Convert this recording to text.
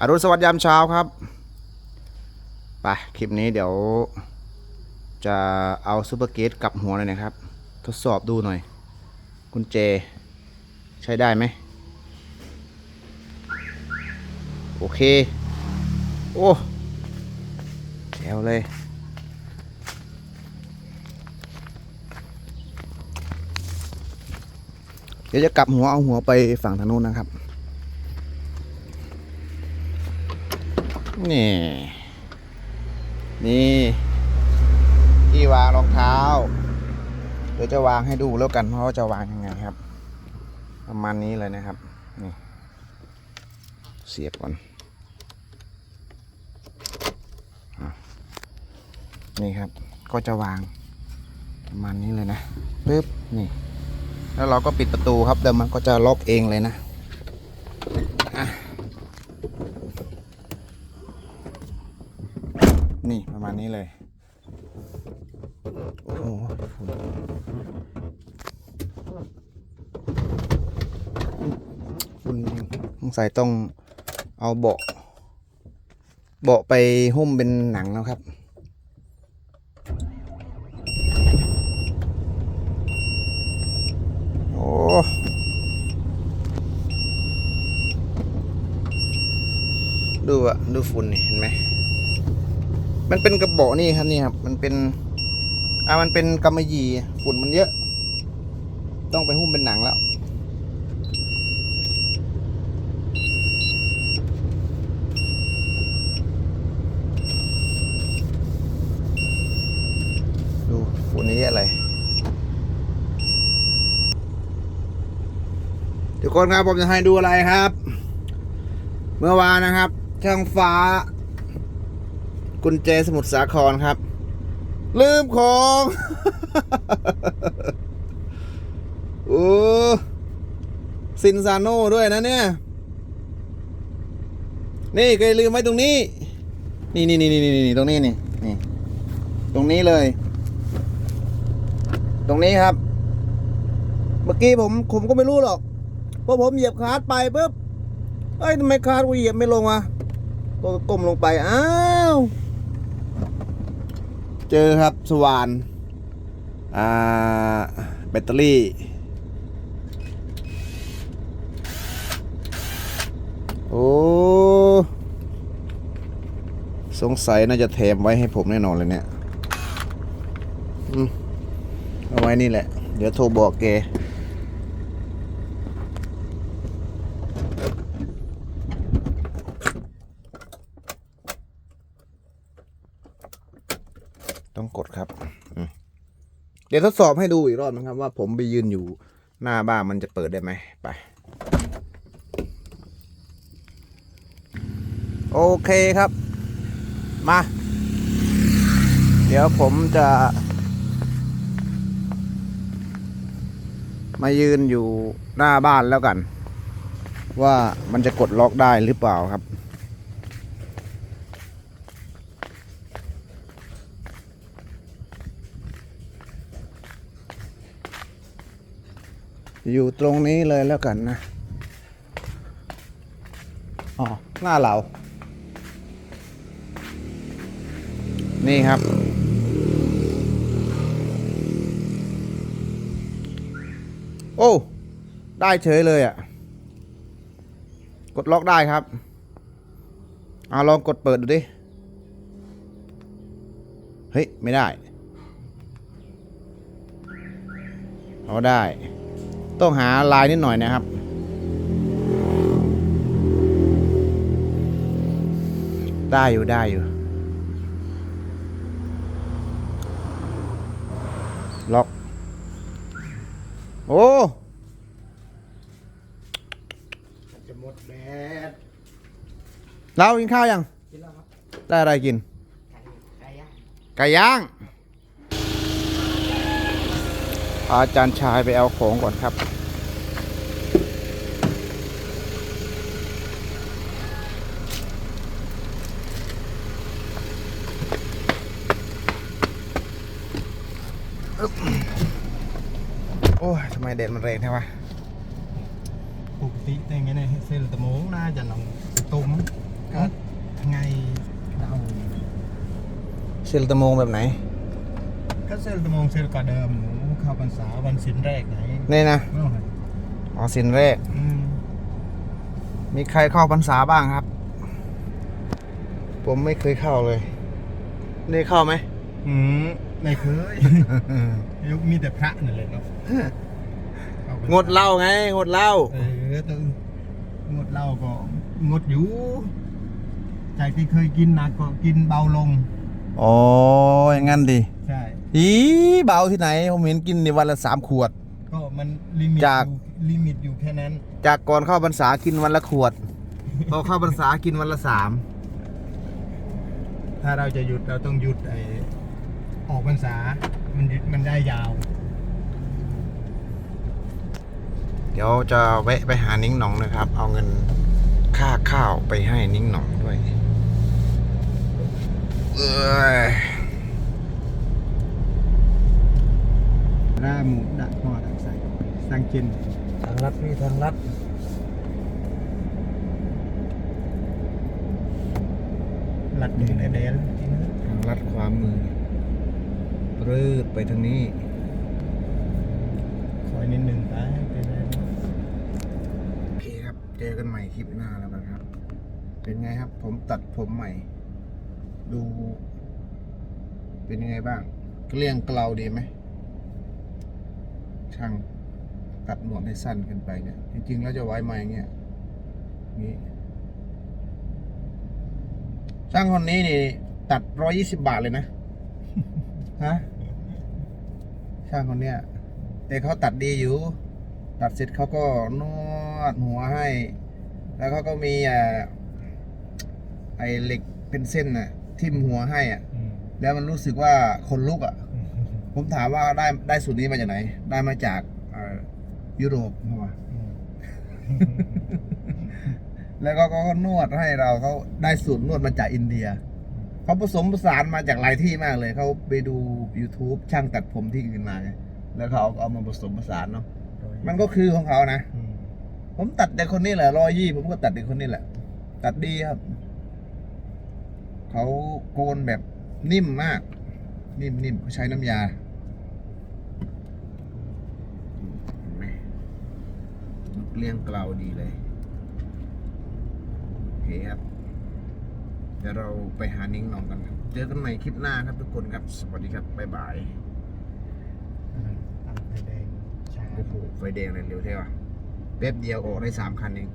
อรุณสวัสดิ์ยามเช้าครับ ไป คลิปนี้เดี๋ยว จะเอาซูเปอร์เกตกลับหัวเลยนะครับ ทดสอบดูหน่อย กุญแจ ใช้ได้ไหม โอเค โอ้แจ๋วเลยเดี๋ยวจะกลับหัวเอาหัวไปฝั่งทางนู้นนะครับ นี่ นี่ที่วางรองเท้า เดี๋ยวจะวางให้ดูแล้วกันเพราะว่าจะวางยังไงครับ ประมาณนี้เลยนะครับ นี่ เสียบก่อน นี่ครับ ก็จะวางประมาณนี้เลยนะปึ๊บ นี่ แล้วเราก็ปิดประตูครับ เดี๋ยวมันก็จะล็อกเองเลยนะ อะ นี่ประมาณนี้เลย โอ้โหฝุ่นสงสัยต้องเอาเบาะ เบาะไปหุ้มเป็นหนังแล้วครับโอ้ดูอะดูฝุ่นนี่เห็นไหม มันเป็นกระบอกนี่ครับนี่ครับ มันเป็น อ่ามันเป็นกำมะหยี่ฝุ่นมันเยอะ ต้องไปหุ้มเป็นหนังแล้ว ดูฝุ่นนี่เยอะเลยทุกคนครับผมจะให้ดูอะไรครับ เมื่อวานนะครับช่างฟ้า กุญแจสมุทรสาครครับ ลืมของ โอ้ซินซาโน่ด้วยนะเนี่ย นี่เคยลืมไว้ตรงนี้ นี่นี่นี่นี่นี่ตรงนี้นี่นี่ ตรงนี้เลย ตรงนี้ครับ เมื่อกี้ผมผมก็ไม่รู้หรอกพอผมเหยียบคลาสไปปุ๊บเอ้ยทำไมคลาสกูเหยียบไม่ลงวะก็ก้มลงไป อ้าว เจอครับสว่านอ่าแบตเตอรี่โอ้สงสัยน่าจะแถมไว้ให้ผมแน่นอนเลยเนี่ยอืมเอาไว้นี่แหละ เดี๋ยวโทรบอกแก กดครับเดี๋ยวทดสอบให้ดูอีกรอบนะครับ ว่าผมไปยืนอยู่หน้าบ้านมันจะเปิดได้ไหมไป โอเคครับ มา เดี๋ยวผมจะ มายืนอยู่หน้าบ้านแล้วกัน ว่ามันจะกดล็อกได้หรือเปล่าครับ อยู่ตรงนี้เลยแล้วกันนะ อ๋อ หน้าเรา นี่ครับ โอ้ ได้เฉยเลยอะ่ะ กดล็อกได้ครับเอาลองกดเปิดดูดิ เฮ้ย ไม่ได้เอาได้ ต้องหาลายนิดหน่อยนะครับ ได้อยู่ได้อยู่ ล็อก โอ้จะหมดแบดเรากินข้าวยัง กินแล้วครับ ได้อะไรกิน ไก่ย่าง ไก่ย่าง อาจารย์ชายไปเอาของก่อนครับอึ๊บโอ้ยทำไมเด็ดมันแรงใช่ปะปกติแต่อย่างเงี้ยเนี่ยเส้นตะโมงน่าจะลองตุ้มก็ไงเราเซลตะโมงแบบไหน ก็เซลตะมงเซลกว่าเดิมหนู เข้าพรรษาวันศีลแรกไหนนี่นะไม่ต้องอ๋อสินแรก อืมมีใครเข้าพรรษาบ้างครับ ผมไม่เคยเข้าเลยนี่เข้าไหม อืมไม่เคยยุคมีแต่พระนั่นแหละเนาะเข้าพรรษางดเหล้าไง งดเหล้า เออตึงงดเหล้าก็งดอยู่จากที่เคยกินหนักก็กินเบาลง อ๋ออย่างงั้นดิ ใช่ อีเบาที่ไหน ผมเห็นกินในวันละสามขวด ก็มันลิมิตจากอยู่ลิมิตอยู่แค่นั้น จากก่อนเข้าพรรษากินวันละขวด พอเข้าพรรษากินวันละสามถ้าเราจะหยุดเราต้องหยุดไอออกพรรษา มันหยุดมันได้ยาว เดี๋ยวจะแวะไปหานิ้งหนองนะครับ เอาเงินค่าข้าวไปให้นิ้งหนองด้วย เอ้ย ร่าหมูดักหอดักใส่สังกินทางรัดพี่ทางรัดหลัดมือในเดนทางรัดความมือรืดไปทางนี้ คอยนิดหนึ่งไปไปเลยโอเคครับ เจอกันใหม่คลิปหน้าแล้วกันครับ เป็นไงครับ ผมตัดผมใหม่ ดู เป็นยังไงบ้าง เกลี้ยงเกลาดีไหม ช่างตัดหนวดให้สั้นเกันไปเนี่ย จริงๆ แล้วจะไว้มาอย่างเงี้ยนี่ช่างคนนี้นี่ ตัดร้อยี่สิบาทเลยนะฮะช่างคนเนี้ย แต่เขาตัดดีอยู่ ตัดเสร็จเขาก็นวดหัวให้ แล้วเขาก็มีอ่าไอเหล็กเป็นเส้นน่ะ ทิ่มหัวให้อะอืมแล้วมันรู้สึกว่าคนลุกอะ ผมถามว่าได้ได้สูตรนี้มาจากไหน ได้มาจากเอ่อยุโรปใช่ปะอืมแล้วก็เขาก็นวดให้เราเขาได้สูตรนวดมาจากอินเดียเขาผสมผสานมาจากหลายที่มากเลยเขาไปดู YouTube ช่างตัดผมที่อื่นมาไงแล้วเขาเอาเอามาผสมผสานเนาะมันก็คือของเขานะอืมผมตัดแต่คนนี้แหละรอยยี่ ผมก็ตัดแต่คนนี้แหละ ตัดดีครับเขาโกนแบบนิ่มมาก นิ่มนิ่มเขาใช้น้ำยาเห็นไหม เลี้ยงเกลาดีเลยโอเคครับเดี๋ยวเราไปหานิ้งหนองกันครับ เจอกันใหม่คลิปหน้าครับทุกคนครับ สวัสดีครับ บ๊ายบายตัดไฟแดงช้าโอ้โหไฟแดงเลยเร็วเท่ว่ะแป๊บเดียวออกได้สามคันเอง